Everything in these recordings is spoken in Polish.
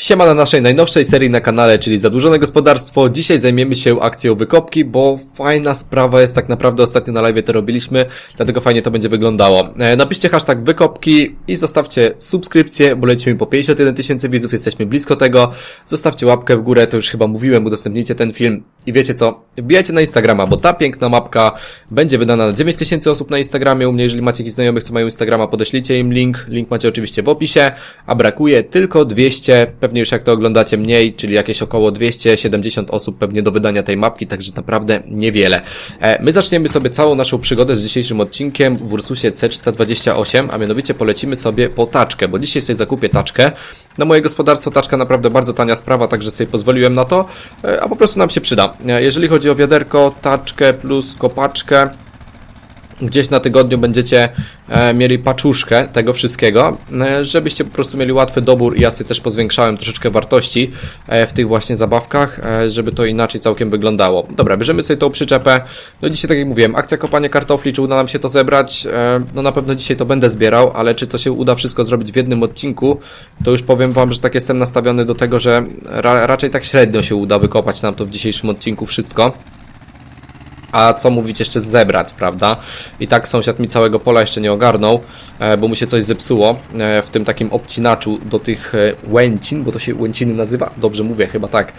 Siema na naszej najnowszej serii na kanale, czyli Zadłużone Gospodarstwo. Dzisiaj zajmiemy się akcją wykopki, bo fajna sprawa jest tak naprawdę, ostatnio na live to robiliśmy, dlatego fajnie to będzie wyglądało. E, napiszcie hashtag wykopki i zostawcie subskrypcję, bo lecimy po 51 tysięcy widzów, jesteśmy blisko tego. Zostawcie łapkę w górę, to już chyba mówiłem, udostępnijcie ten film i wiecie co, wbijajcie na Instagrama, bo ta piękna mapka będzie wydana na 9 tysięcy osób na Instagramie. U mnie, jeżeli macie jakichś znajomych, co mają Instagrama, podeślijcie im link. Link macie oczywiście w opisie, a brakuje tylko 200, pewnie już jak to oglądacie mniej, czyli jakieś około 270 osób pewnie do wydania tej mapki, także naprawdę niewiele. E, my zaczniemy sobie całą naszą przygodę z dzisiejszym odcinkiem w Ursusie C328, a mianowicie polecimy sobie po taczkę, bo dzisiaj sobie zakupię taczkę. Na moje gospodarstwo taczka naprawdę bardzo tania sprawa, także sobie pozwoliłem na to, e, a po prostu nam się przyda. E, Jeżeli chodzi o wiaderko, taczkę plus kopaczkę, gdzieś na tygodniu będziecie e, mieli paczuszkę tego wszystkiego, e, żebyście po prostu mieli łatwy dobór i ja sobie też pozwiększałem troszeczkę wartości e, w tych właśnie zabawkach, żeby to inaczej całkiem wyglądało. Dobra, bierzemy sobie tą przyczepę. No dzisiaj tak jak mówiłem, akcja kopania kartofli, czy uda nam się to zebrać? No na pewno dzisiaj to będę zbierał, ale czy to się uda wszystko zrobić w jednym odcinku, to już powiem wam, że tak jestem nastawiony do tego, że ra raczej tak średnio się uda wykopać nam to w dzisiejszym odcinku wszystko. A co mówić jeszcze zebrać, prawda? I tak sąsiad mi całego pola jeszcze nie ogarnął, e, bo mu się coś zepsuło e, w tym takim obcinaczu do tych e, łęcin, bo to się łęciny nazywa, dobrze mówię, chyba tak,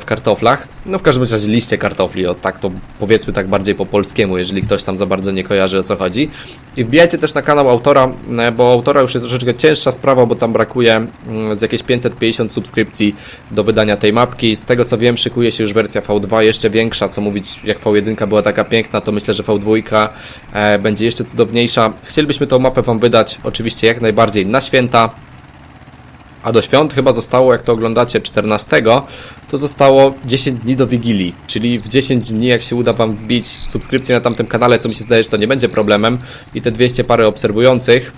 w kartoflach. No w każdym razie liście kartofli, o tak to powiedzmy tak bardziej po polskiemu, jeżeli ktoś tam za bardzo nie kojarzy o co chodzi. I wbijajcie też na kanał autora, bo autora już jest troszeczkę cięższa sprawa, bo tam brakuje mm, z jakieś 550 subskrypcji do wydania tej mapki. Z tego co wiem, szykuje się już wersja V2, jeszcze większa, co mówić, jak V1 była taka piękna, to myślę, że V2 e, będzie jeszcze cudowniejsza. Chcielibyśmy tą mapę Wam wydać, oczywiście jak najbardziej na święta. A do świąt chyba zostało, jak to oglądacie, 14, to zostało 10 dni do Wigilii, czyli w 10 dni, jak się uda Wam wbić subskrypcję na tamtym kanale, co mi się zdaje, że to nie będzie problemem, i te 200 parę obserwujących,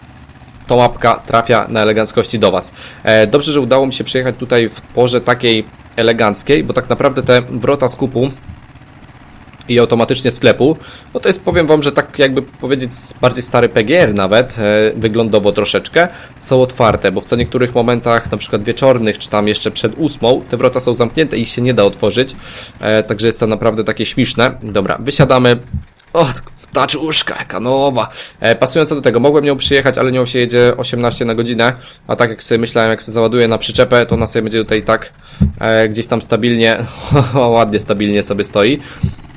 to mapka trafia na eleganckości do Was. E, dobrze, że udało mi się przyjechać tutaj w porze takiej eleganckiej, bo tak naprawdę te wrota skupu i automatycznie sklepu, no to jest, powiem Wam, że tak jakby powiedzieć bardziej stary PGR nawet, e, wyglądowo troszeczkę, są otwarte, bo w co niektórych momentach, na przykład wieczornych, czy tam jeszcze przed ósmą, te wrota są zamknięte i się nie da otworzyć, e, także jest to naprawdę takie śmieszne. Dobra, wysiadamy. O, taczuszka, jaka nowa. E, do tego, mogłem nią przyjechać, ale nią się jedzie 18 na godzinę, a tak jak sobie myślałem, jak sobie załaduję na przyczepę, to ona sobie będzie tutaj tak e, gdzieś tam stabilnie, ładnie stabilnie sobie stoi.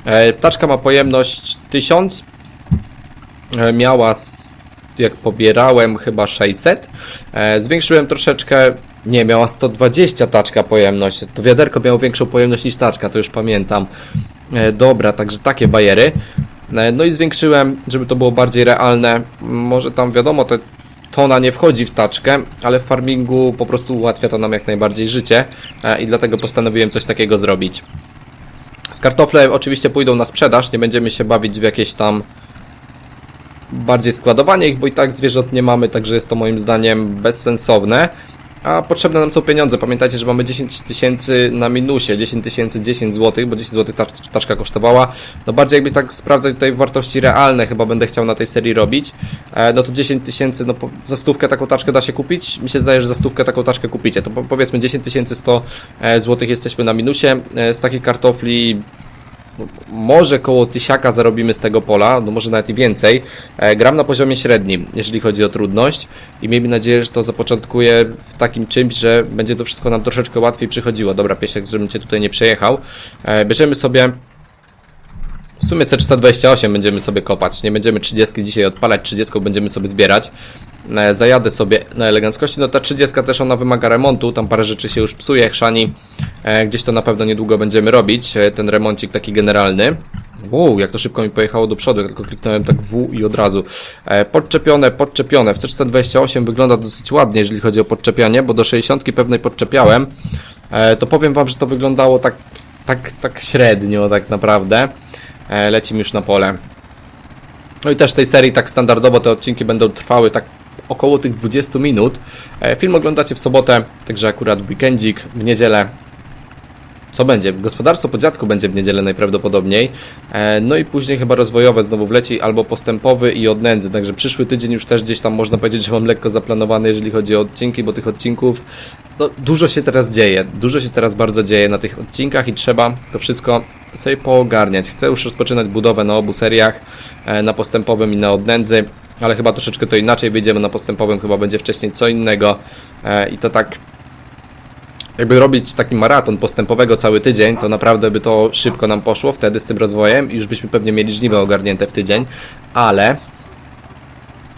E, Ptaczka ma pojemność 1000. E, Miała, jak pobierałem, chyba 600. E, Zwiększyłem troszeczkę. Nie, miała 120 taczka pojemność. To wiaderko miało większą pojemność niż taczka, to już pamiętam. Dobra, także takie bajery. No i zwiększyłem, żeby to było bardziej realne. Może tam wiadomo, te tona nie wchodzi w taczkę, ale w farmingu po prostu ułatwia to nam jak najbardziej życie i dlatego postanowiłem coś takiego zrobić. Z kartofle oczywiście pójdą na sprzedaż, nie będziemy się bawić w jakieś tam bardziej składowanie ich, bo i tak zwierząt nie mamy, także jest to moim zdaniem bezsensowne. A potrzebne nam są pieniądze. Pamiętajcie, że mamy 10 tysięcy na minusie, 10 tysięcy 10 zł, bo 10 zł tacz, taczka kosztowała. No bardziej jakby tak sprawdzać tutaj wartości realne, chyba będę chciał na tej serii robić. E, no to 10 tysięcy, no po, za stówkę taką taczkę da się kupić. Mi się zdaje, że za stówkę taką taczkę kupicie. To po, powiedzmy 10 tysięcy 100 e, złotych jesteśmy na minusie. E, z takich kartofli może koło tysiaka zarobimy z tego pola, no może nawet i więcej. E, gram na poziomie średnim, jeżeli chodzi o trudność i miejmy nadzieję, że to zapoczątkuje w takim czymś, że będzie to wszystko nam troszeczkę łatwiej przychodziło. Dobra, piesek, żebym Cię tutaj nie przejechał. E, bierzemy sobie w sumie C328 będziemy sobie kopać. Nie będziemy 30 dzisiaj odpalać, 30 będziemy sobie zbierać. E, Zajadę sobie na eleganckości. No ta 30 też ona wymaga remontu, tam parę rzeczy się już psuje, chrzani. E, Gdzieś to na pewno niedługo będziemy robić, e, ten remoncik taki generalny. Wow, jak to szybko mi pojechało do przodu, tylko kliknąłem tak W i od razu. Podczepione, podczepione. W C428 wygląda dosyć ładnie, jeżeli chodzi o podczepianie, bo do 60 pewnej podczepiałem. To powiem Wam, że to wyglądało tak, tak, tak średnio tak naprawdę. Lecimy już na pole. No i też tej serii tak standardowo te odcinki będą trwały tak około tych 20 minut. E, Film oglądacie w sobotę, także akurat w weekendzik, w niedzielę co będzie? Gospodarstwo po dziadku będzie w niedzielę najprawdopodobniej. E, no i później chyba rozwojowe znowu wleci, albo postępowy i od nędzy. Także przyszły tydzień już też gdzieś tam można powiedzieć, że mam lekko zaplanowany, jeżeli chodzi o odcinki, bo tych odcinków no, dużo się teraz dzieje. Dużo się teraz bardzo dzieje na tych odcinkach i trzeba to wszystko sobie poogarniać. Chcę już rozpoczynać budowę na obu seriach, e, na postępowym i na od nędzy. Ale chyba troszeczkę to inaczej wyjdziemy na postępowym, chyba będzie wcześniej co innego e, i to tak jakby robić taki maraton postępowego cały tydzień, to naprawdę by to szybko nam poszło wtedy z tym rozwojem i już byśmy pewnie mieli żniwo ogarnięte w tydzień, ale...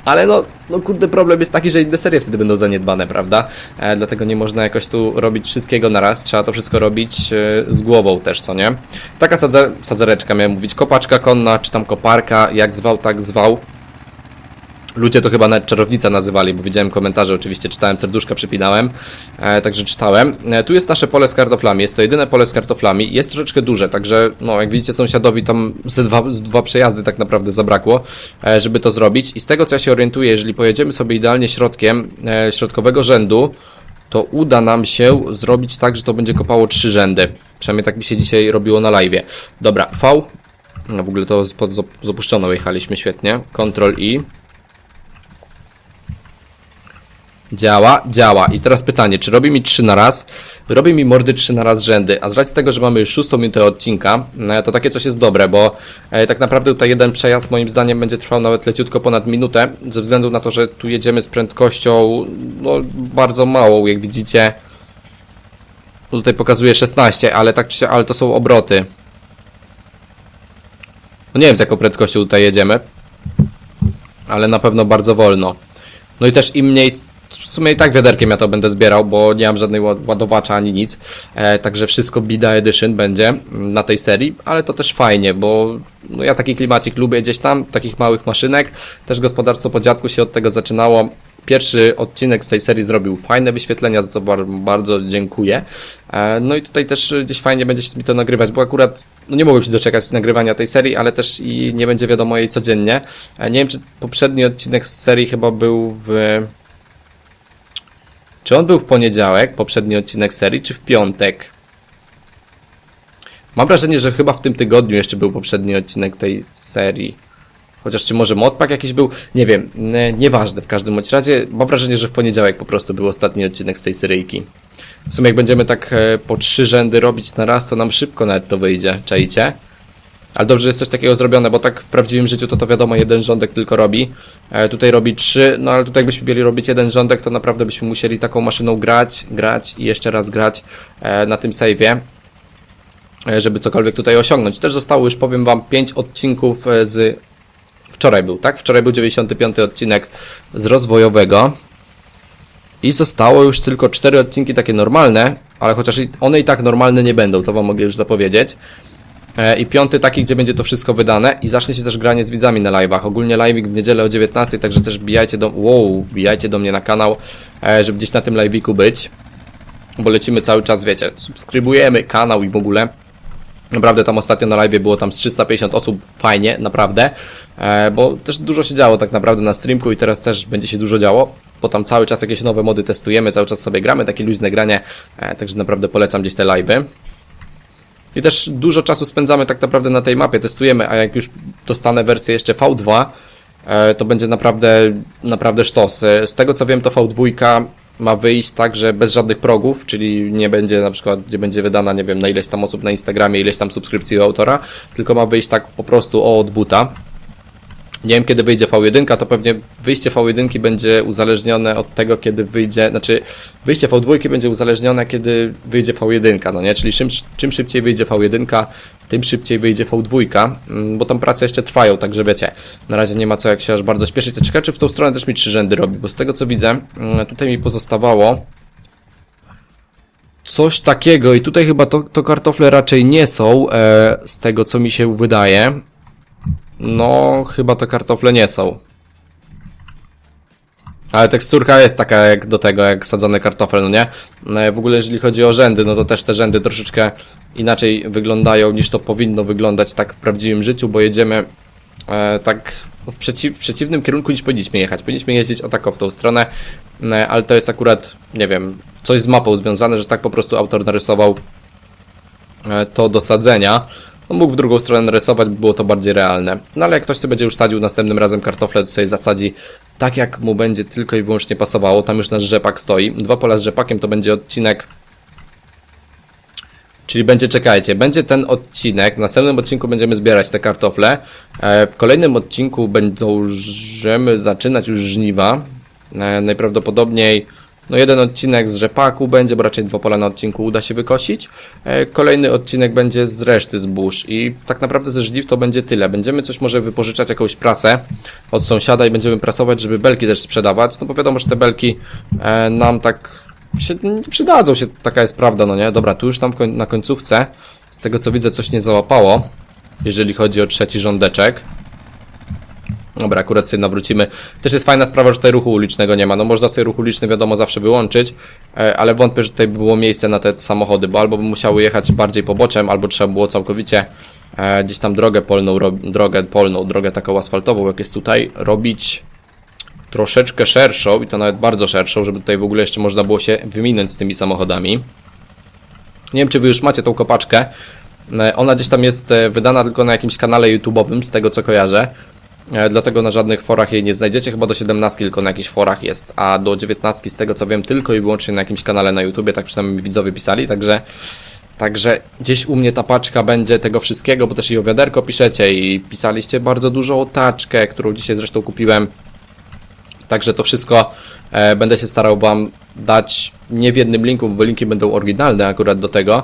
Ale no, no kurde, problem jest taki, że inne serie wtedy będą zaniedbane, prawda? E, dlatego nie można jakoś tu robić wszystkiego na raz, trzeba to wszystko robić e, z głową też, co nie? Taka sadze, sadzereczka, miałem mówić, kopaczka konna, czy tam koparka, jak zwał, tak zwał. Ludzie to chyba nawet czarownica nazywali, bo widziałem komentarze, oczywiście czytałem, serduszka przypinałem, e, także czytałem. E, tu jest nasze pole z kartoflami, jest to jedyne pole z kartoflami, jest troszeczkę duże, także no jak widzicie sąsiadowi tam ze dwa, z dwa przejazdy tak naprawdę zabrakło, e, żeby to zrobić i z tego co ja się orientuję, jeżeli pojedziemy sobie idealnie środkiem e, środkowego rzędu, to uda nam się zrobić tak, że to będzie kopało trzy rzędy. Przynajmniej tak mi się dzisiaj robiło na live. Dobra, V. No w ogóle to z, pod, z opuszczoną jechaliśmy świetnie. Ctrl I. Działa, działa. I teraz pytanie, czy robi mi 3 na raz? Robi mi mordy 3 na raz rzędy, a z racji tego, że mamy już szóstą minutę odcinka, e, to takie coś jest dobre, bo e, tak naprawdę tutaj jeden przejazd moim zdaniem będzie trwał nawet leciutko ponad minutę, ze względu na to, że tu jedziemy z prędkością no, bardzo małą, jak widzicie. Tutaj pokazuje 16, ale tak ale to są obroty. No nie wiem z jaką prędkością tutaj jedziemy, ale na pewno bardzo wolno. No i też im mniej, w sumie i tak wiaderkiem ja to będę zbierał, bo nie mam żadnej ład- ładowacza ani nic, e, także wszystko Bida Edition będzie mm, na tej serii, ale to też fajnie, bo no ja taki klimacik lubię gdzieś tam, takich małych maszynek, też gospodarstwo po dziadku się od tego zaczynało. Pierwszy odcinek z tej serii zrobił fajne wyświetlenia, za co bar- bardzo dziękuję. E, No i tutaj też gdzieś fajnie będzie się mi to nagrywać, bo akurat no nie mogłem się doczekać nagrywania tej serii, ale też i nie będzie wiadomo jej codziennie. E, Nie wiem, czy poprzedni odcinek z serii chyba był w... Czy on był w poniedziałek, poprzedni odcinek serii, czy w piątek? Mam wrażenie, że chyba w tym tygodniu jeszcze był poprzedni odcinek tej serii. Chociaż czy może modpack jakiś był? Nie wiem, nie, nieważne w każdym bądź razie. Mam wrażenie, że w poniedziałek po prostu był ostatni odcinek z tej seryjki. W sumie jak będziemy tak e, po trzy rzędy robić na raz, to nam szybko nawet to wyjdzie, czajcie? Ale dobrze, że jest coś takiego zrobione, bo tak w prawdziwym życiu to to wiadomo, jeden rządek tylko robi. E, tutaj robi trzy, no ale tutaj jakbyśmy mieli robić jeden rządek, to naprawdę byśmy musieli taką maszyną grać, grać i jeszcze raz grać e, na tym save'ie e, żeby cokolwiek tutaj osiągnąć. Też zostało już, powiem Wam, 5 odcinków e, z... Wczoraj był, tak? Wczoraj był 95 odcinek z rozwojowego. I zostało już tylko 4 odcinki takie normalne, ale chociaż one i tak normalne nie będą, to Wam mogę już zapowiedzieć. E, I piąty taki, gdzie będzie to wszystko wydane i zacznie się też granie z widzami na live'ach. Ogólnie live'ik w niedzielę o 19, także też bijajcie do... Wow, bijajcie do mnie na kanał, e, żeby gdzieś na tym live'iku być. Bo lecimy cały czas, wiecie, subskrybujemy kanał i w ogóle. Naprawdę tam ostatnio na live było tam z 350 osób, fajnie, naprawdę, e, bo też dużo się działo tak naprawdę na streamku i teraz też będzie się dużo działo, bo tam cały czas jakieś nowe mody testujemy, cały czas sobie gramy, takie luźne granie, także naprawdę polecam gdzieś te live'y. I też dużo czasu spędzamy tak naprawdę na tej mapie, testujemy, a jak już dostanę wersję jeszcze V2, e, to będzie naprawdę, naprawdę sztos. E, Z tego co wiem, to V2 ma wyjść tak, że bez żadnych progów, czyli nie będzie na przykład, gdzie będzie wydana, nie wiem, na ileś tam osób na Instagramie, ileś tam subskrypcji u autora, tylko ma wyjść tak po prostu o od buta. Nie wiem, kiedy wyjdzie V1, to pewnie wyjście V1 będzie uzależnione od tego, kiedy wyjdzie, znaczy wyjście V2 będzie uzależnione, kiedy wyjdzie V1, no nie? Czyli czym, czym szybciej wyjdzie V1, tym szybciej wyjdzie V2, mm, bo tam prace jeszcze trwają, także wiecie, na razie nie ma co jak się aż bardzo śpieszyć. To Ciekawe, czy w tą stronę też mi trzy rzędy robi, bo z tego co widzę, mm, tutaj mi pozostawało coś takiego i tutaj chyba to, to kartofle raczej nie są, e, z tego co mi się wydaje. No, chyba to kartofle nie są. Ale teksturka jest taka jak do tego, jak sadzony kartofel, no nie? E, W ogóle jeżeli chodzi o rzędy, no to też te rzędy troszeczkę inaczej wyglądają niż to powinno wyglądać tak w prawdziwym życiu, bo jedziemy e, tak w, przeciw, w przeciwnym kierunku niż powinniśmy jechać. Powinniśmy jeździć o tako w tą stronę, e, ale to jest akurat, nie wiem, coś z mapą związane, że tak po prostu autor narysował e, to do sadzenia. No, mógł w drugą stronę narysować, by było to bardziej realne. No ale jak ktoś sobie będzie już sadził następnym razem kartofle, to sobie zasadzi tak, jak mu będzie tylko i wyłącznie pasowało. Tam już nasz rzepak stoi. Dwa pola z rzepakiem to będzie odcinek Czyli będzie, czekajcie, będzie ten odcinek, w następnym odcinku będziemy zbierać te kartofle, e, w kolejnym odcinku będziemy zaczynać już żniwa, e, najprawdopodobniej no jeden odcinek z rzepaku będzie, bo raczej dwa pola na odcinku uda się wykosić, e, kolejny odcinek będzie z reszty zbóż i tak naprawdę ze żniw to będzie tyle, będziemy coś może wypożyczać jakąś prasę od sąsiada i będziemy prasować, żeby belki też sprzedawać, no bo wiadomo, że te belki e, nam tak się nie przydadzą się, taka jest prawda, no nie? Dobra, tu już tam na końcówce, z tego co widzę, coś nie załapało, jeżeli chodzi o trzeci rządeczek. Dobra, akurat sobie nawrócimy. Też jest fajna sprawa, że tutaj ruchu ulicznego nie ma. No można sobie ruch uliczny wiadomo zawsze wyłączyć, e, ale wątpię, że tutaj by było miejsce na te samochody, bo albo by musiały jechać bardziej poboczem, albo trzeba było całkowicie e, gdzieś tam drogę polną, ro- drogę polną, drogę taką asfaltową, jak jest tutaj, robić troszeczkę szerszą i to nawet bardzo szerszą, żeby tutaj w ogóle jeszcze można było się wyminąć z tymi samochodami. Nie wiem, czy wy już macie tą kopaczkę. E, Ona gdzieś tam jest wydana tylko na jakimś kanale YouTube'owym, z tego co kojarzę. E, Dlatego na żadnych forach jej nie znajdziecie, chyba do 17 tylko na jakichś forach jest, a do 19 z tego co wiem tylko i wyłącznie na jakimś kanale na YouTubie, tak przynajmniej widzowie pisali, także Także gdzieś u mnie ta paczka będzie tego wszystkiego, bo też i o wiaderko piszecie i pisaliście bardzo dużo o taczkę, którą dzisiaj zresztą kupiłem. Także to wszystko e, będę się starał Wam dać nie w jednym linku, bo linki będą oryginalne akurat do tego.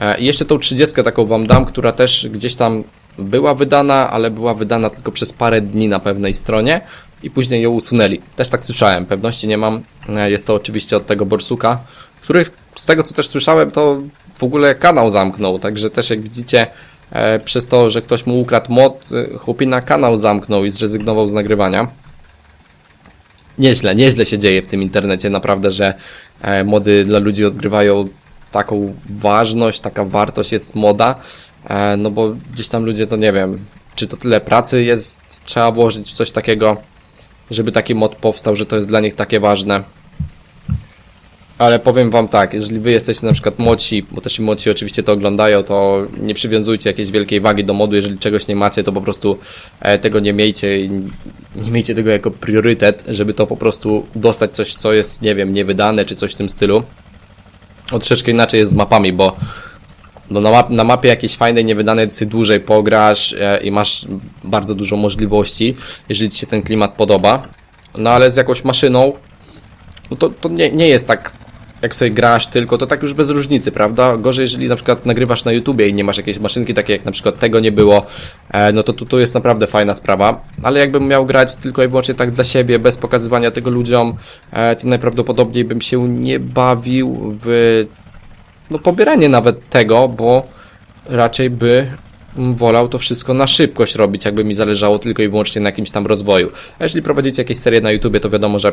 E, jeszcze tą 30 taką Wam dam, która też gdzieś tam była wydana, ale była wydana tylko przez parę dni na pewnej stronie i później ją usunęli. Też tak słyszałem, pewności nie mam. E, Jest to oczywiście od tego Borsuka, który z tego co też słyszałem, to w ogóle kanał zamknął, także też jak widzicie, e, przez to, że ktoś mu ukradł mod, e, chłopina kanał zamknął i zrezygnował z nagrywania. Nieźle, nieźle się dzieje w tym internecie, naprawdę, że mody dla ludzi odgrywają taką ważność, taka wartość jest moda, no bo gdzieś tam ludzie to nie wiem, czy to tyle pracy jest, trzeba włożyć w coś takiego, żeby taki mod powstał, że to jest dla nich takie ważne. Ale powiem wam tak, jeżeli wy jesteście na przykład młodsi, bo też i młodsi oczywiście to oglądają, to nie przywiązujcie jakiejś wielkiej wagi do modu, jeżeli czegoś nie macie, to po prostu e, tego nie miejcie i nie miejcie tego jako priorytet, żeby to po prostu dostać coś, co jest, nie wiem, niewydane, czy coś w tym stylu. O troszeczkę inaczej jest z mapami, bo no na, map, na mapie jakiejś fajnej, niewydanej dosyć dłużej pograsz e, i masz bardzo dużo możliwości, jeżeli ci się ten klimat podoba. No ale z jakąś maszyną, no to, to nie, nie jest tak, jak sobie grasz tylko, to tak już bez różnicy, prawda? Gorzej, jeżeli na przykład nagrywasz na YouTubie i nie masz jakiejś maszynki, takiej jak na przykład tego nie było, e, no to tu, tu jest naprawdę fajna sprawa. Ale jakbym miał grać tylko i wyłącznie tak dla siebie, bez pokazywania tego ludziom, e, to najprawdopodobniej bym się nie bawił w no pobieranie nawet tego, bo raczej by wolał to wszystko na szybkość robić, jakby mi zależało tylko i wyłącznie na jakimś tam rozwoju. A jeżeli prowadzicie jakieś serie na YouTubie, to wiadomo, że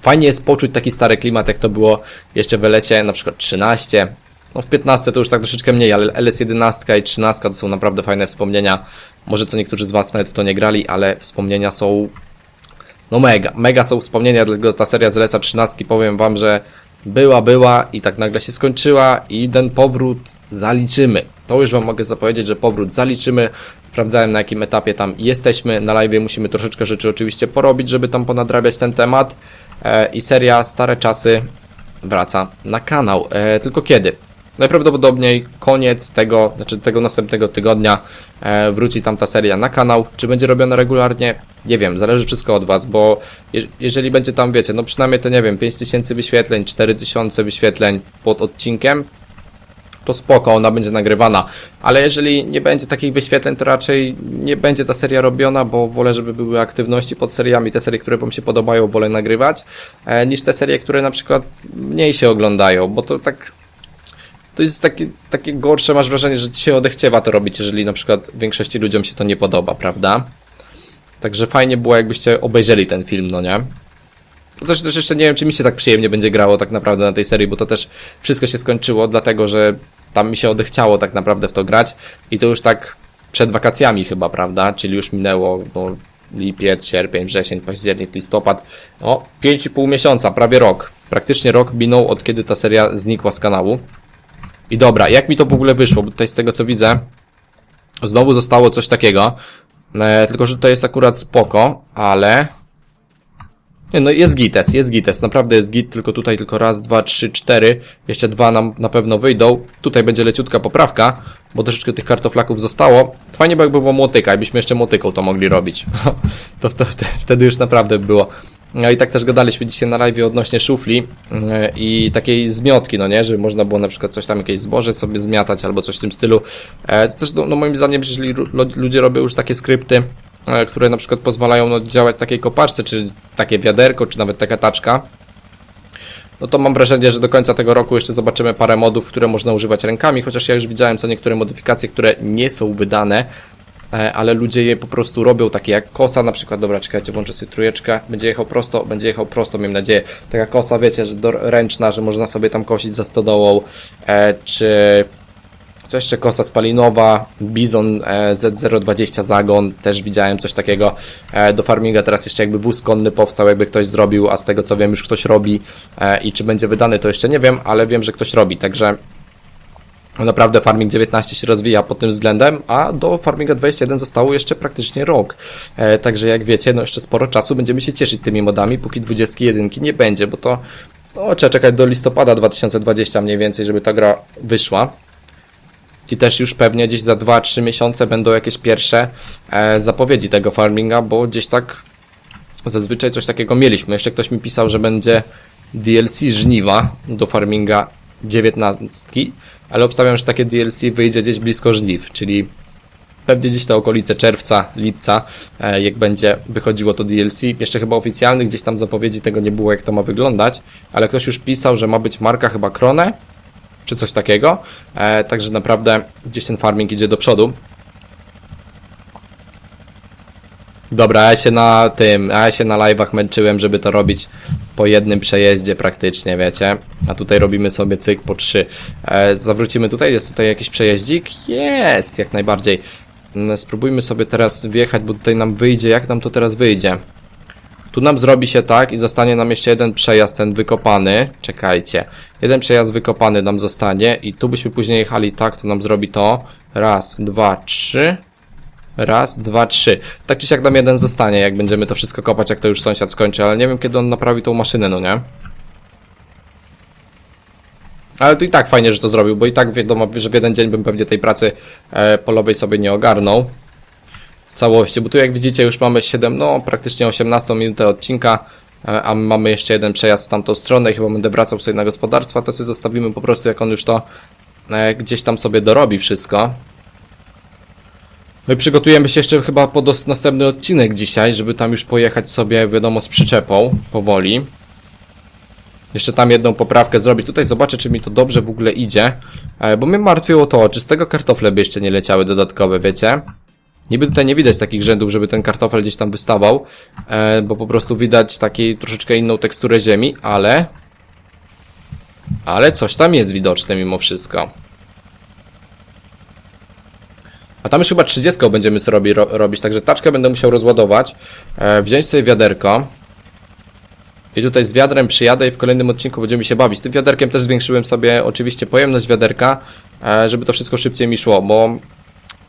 fajnie jest poczuć taki stary klimat, jak to było jeszcze w lecie, na przykład 13. No w 15 to już tak troszeczkę mniej, ale LS11 i 13 to są naprawdę fajne wspomnienia. Może co niektórzy z Was nawet w to nie grali, ale wspomnienia są no mega, mega są wspomnienia, dlatego ta seria z LS 13 powiem Wam, że była, była i tak nagle się skończyła i ten powrót zaliczymy. To już Wam mogę zapowiedzieć, że powrót zaliczymy. Sprawdzałem na jakim etapie tam jesteśmy. Na live musimy troszeczkę rzeczy oczywiście porobić, żeby tam ponadrabiać ten temat. E, I seria Stare Czasy wraca na kanał. E, tylko kiedy? Najprawdopodobniej koniec tego, znaczy tego następnego tygodnia e, wróci tam ta seria na kanał. Czy będzie robiona regularnie? Nie wiem, zależy wszystko od Was, bo je, jeżeli będzie tam, wiecie, no przynajmniej to nie wiem, 5000 wyświetleń, 4000 wyświetleń pod odcinkiem, to spoko, ona będzie nagrywana. Ale jeżeli nie będzie takich wyświetleń, to raczej nie będzie ta seria robiona, bo wolę, żeby były aktywności pod seriami. Te serie, które Wam się podobają, wolę nagrywać, e, niż te serie, które na przykład mniej się oglądają, bo to tak to jest takie, takie gorsze, masz wrażenie, że ci się odechciewa to robić, jeżeli na przykład większości ludziom się to nie podoba, prawda? Także fajnie było, jakbyście obejrzeli ten film, no nie? To też, też jeszcze nie wiem, czy mi się tak przyjemnie będzie grało tak naprawdę na tej serii, bo to też wszystko się skończyło, dlatego że tam mi się odechciało tak naprawdę w to grać i to już tak przed wakacjami chyba, prawda? Czyli już minęło no, lipiec, sierpień, wrzesień, październik, listopad. O, 5,5 miesiąca, prawie rok. Praktycznie rok minął od kiedy ta seria znikła z kanału. I dobra, jak mi to w ogóle wyszło? Bo tutaj z tego co widzę, znowu zostało coś takiego. E, tylko, że to jest akurat spoko, ale... Nie, no jest gites, jest gites, naprawdę jest git, tylko tutaj tylko raz, dwa, trzy, cztery, jeszcze dwa nam na pewno wyjdą. Tutaj będzie leciutka poprawka, bo troszeczkę tych kartoflaków zostało. Fajnie by jakby było motyka, i byśmy jeszcze motyką to mogli robić. to, to, to wtedy już naprawdę by było. No i tak też gadaliśmy dzisiaj na live odnośnie szufli yy, i takiej zmiotki, no nie, że można było na przykład coś tam, jakieś zboże sobie zmiatać albo coś w tym stylu. E, to też, no, no moim zdaniem, jeżeli ludzie robią już takie skrypty, e, które na przykład pozwalają no, działać takiej kopaczce, czy takie wiaderko, czy nawet taka taczka, no to mam wrażenie, że do końca tego roku jeszcze zobaczymy parę modów, które można używać rękami, chociaż ja już widziałem co niektóre modyfikacje, które nie są wydane, ale ludzie je po prostu robią, takie jak kosa na przykład, dobra, czekajcie, włączę sobie trójeczkę, będzie jechał prosto, będzie jechał prosto, mam nadzieję, taka kosa, wiecie, że do, ręczna, że można sobie tam kosić za stodołą, e, czy co jeszcze kosa spalinowa, Bizon e, Z020 Zagon, też widziałem coś takiego. E, do farminga teraz jeszcze jakby wóz konny powstał, jakby ktoś zrobił, a z tego co wiem już ktoś robi e, i czy będzie wydany to jeszcze nie wiem, ale wiem, że ktoś robi, także naprawdę Farming 19 się rozwija pod tym względem, a do Farminga 21 zostało jeszcze praktycznie rok. E, także jak wiecie, no jeszcze sporo czasu będziemy się cieszyć tymi modami, póki 21 nie będzie, bo to no, trzeba czekać do listopada 2020 mniej więcej, żeby ta gra wyszła. I też już pewnie gdzieś za 2-3 miesiące będą jakieś pierwsze e, zapowiedzi tego farminga, bo gdzieś tak zazwyczaj coś takiego mieliśmy. Jeszcze ktoś mi pisał, że będzie DLC żniwa do farminga 19, ale obstawiam, że takie DLC wyjdzie gdzieś blisko żniw, czyli pewnie gdzieś na okolice czerwca, lipca, e, jak będzie wychodziło to DLC. Jeszcze chyba oficjalnych gdzieś tam zapowiedzi tego nie było, jak to ma wyglądać, ale ktoś już pisał, że ma być marka chyba Krone, czy coś takiego. E, także naprawdę gdzieś ten farming idzie do przodu. Dobra, ja się na tym, ja się na live'ach męczyłem, żeby to robić po jednym przejeździe praktycznie, wiecie. A tutaj robimy sobie cyk po trzy. E, zawrócimy tutaj, jest tutaj jakiś przejeździk? Jest, jak najbardziej. Mm, Spróbujmy sobie teraz wjechać, bo tutaj nam wyjdzie, jak nam to teraz wyjdzie? Tu nam zrobi się tak i zostanie nam jeszcze jeden przejazd ten wykopany. Czekajcie. Jeden przejazd wykopany nam zostanie i tu byśmy później jechali tak, to nam zrobi to. Raz, dwa, trzy. Raz, dwa, trzy. Tak czy siak nam jeden zostanie, jak będziemy to wszystko kopać, jak to już sąsiad skończy, ale nie wiem kiedy on naprawi tą maszynę, no nie? Ale to i tak fajnie, że to zrobił, bo i tak wiadomo, że w jeden dzień bym pewnie tej pracy e, polowej sobie nie ogarnął w całości, bo tu jak widzicie już mamy 7, no praktycznie 18 minutę odcinka, e, a mamy jeszcze jeden przejazd w tamtą stronę chyba będę wracał sobie na gospodarstwo, to sobie zostawimy po prostu jak on już to e, gdzieś tam sobie dorobi wszystko. No i przygotujemy się jeszcze chyba pod następny odcinek dzisiaj, żeby tam już pojechać sobie, wiadomo, z przyczepą powoli. Jeszcze tam jedną poprawkę zrobić. Tutaj zobaczę, czy mi to dobrze w ogóle idzie. E, Bo mnie martwiło to, czy z tego kartofle by jeszcze nie leciały dodatkowe, wiecie? Niby tutaj nie widać takich rzędów, żeby ten kartofel gdzieś tam wystawał, e, bo po prostu widać takiej troszeczkę inną teksturę ziemi, ale... Ale coś tam jest widoczne mimo wszystko. A tam już chyba 30 będziemy sobie ro, robić, także taczkę będę musiał rozładować, e, wziąć sobie wiaderko. I tutaj z wiadrem przyjadę i w kolejnym odcinku będziemy się bawić. Tym wiaderkiem też zwiększyłem sobie oczywiście pojemność wiaderka, e, żeby to wszystko szybciej mi szło, bo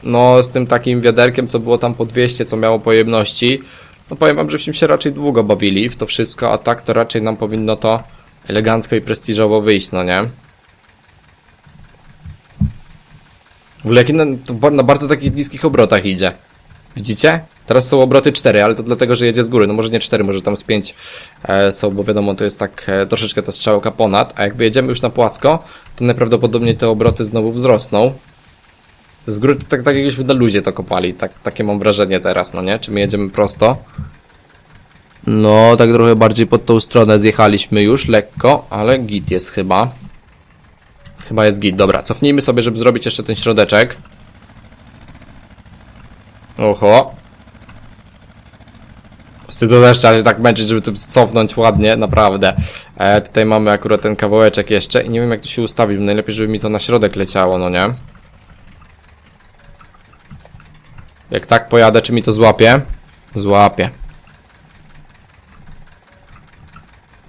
no z tym takim wiaderkiem, co było tam po 200, co miało pojemności, no powiem wam, żeśmy się raczej długo bawili w to wszystko, a tak to raczej nam powinno to elegancko i prestiżowo wyjść, no nie? W ogóle na, na bardzo takich niskich obrotach idzie. Widzicie? Teraz są obroty 4, ale to dlatego, że jedzie z góry. No może nie 4, może tam z 5 e, są, bo wiadomo, to jest tak e, troszeczkę ta strzałka ponad. A jak wyjedziemy już na płasko, to najprawdopodobniej te obroty znowu wzrosną. Z góry to tak, tak jakbyśmy na luzie to kopali. Tak, takie mam wrażenie teraz, no nie? Czy my jedziemy prosto? No, tak trochę bardziej pod tą stronę zjechaliśmy już, lekko, ale git jest chyba. Chyba jest git. Dobra, cofnijmy sobie, żeby zrobić jeszcze ten środeczek. Oho. Z tym też trzeba się tak męczyć, żeby to cofnąć ładnie, naprawdę. E, tutaj mamy akurat ten kawałeczek jeszcze i nie wiem jak to się ustawić, najlepiej, żeby mi to na środek leciało, no nie? Jak tak pojadę, czy mi to złapie? Złapie.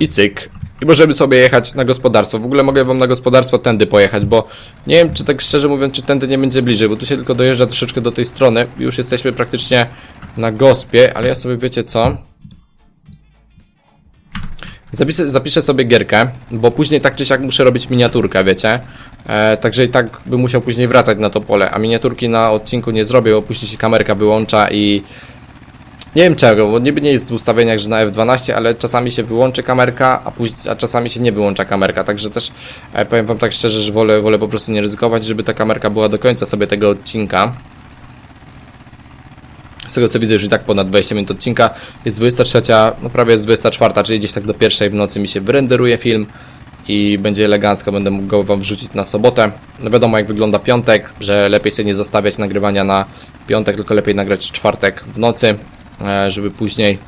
I cyk. I możemy sobie jechać na gospodarstwo. W ogóle mogę wam na gospodarstwo tędy pojechać, bo nie wiem, czy tak szczerze mówiąc, czy tędy nie będzie bliżej, bo tu się tylko dojeżdża troszeczkę do tej strony. Już jesteśmy praktycznie na gospie, ale ja sobie wiecie co? Zapiszę, zapiszę sobie gierkę, bo później tak czy siak muszę robić miniaturkę, wiecie? E, także i tak bym musiał później wracać na to pole, a miniaturki na odcinku nie zrobię, bo później się kamerka wyłącza i... Nie wiem czego, bo niby nie jest w ustawieniach, że na F12, ale czasami się wyłączy kamerka, a, później, a czasami się nie wyłącza kamerka, także też e, powiem wam tak szczerze, że wolę, wolę po prostu nie ryzykować, żeby ta kamerka była do końca sobie tego odcinka. Z tego co widzę już i tak ponad 20 minut odcinka. Jest 23, no prawie jest 24, czyli gdzieś tak do pierwszej w nocy mi się wyrenderuje film i będzie elegancko, będę mógł go wam wrzucić na sobotę. No wiadomo jak wygląda piątek, że lepiej sobie nie zostawiać nagrywania na piątek, tylko lepiej nagrać czwartek w nocy, żeby później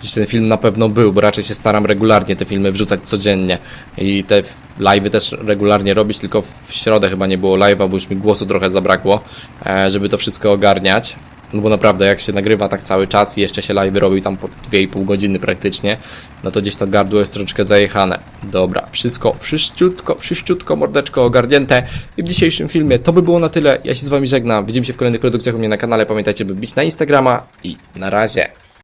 gdzieś ten film na pewno był, bo raczej się staram regularnie te filmy wrzucać codziennie i te live'y też regularnie robić, tylko w środę chyba nie było live'a, bo już mi głosu trochę zabrakło, e, żeby to wszystko ogarniać. No bo naprawdę, jak się nagrywa tak cały czas i jeszcze się live robi tam po 2,5 godziny praktycznie, no to gdzieś to gardło jest troszeczkę zajechane. Dobra, wszystko wszyściutko, wszyściutko, mordeczko ogarnięte. I w dzisiejszym filmie to by było na tyle. Ja się z wami żegnam. Widzimy się w kolejnych produkcjach u mnie na kanale. Pamiętajcie, by bić na Instagrama i na razie.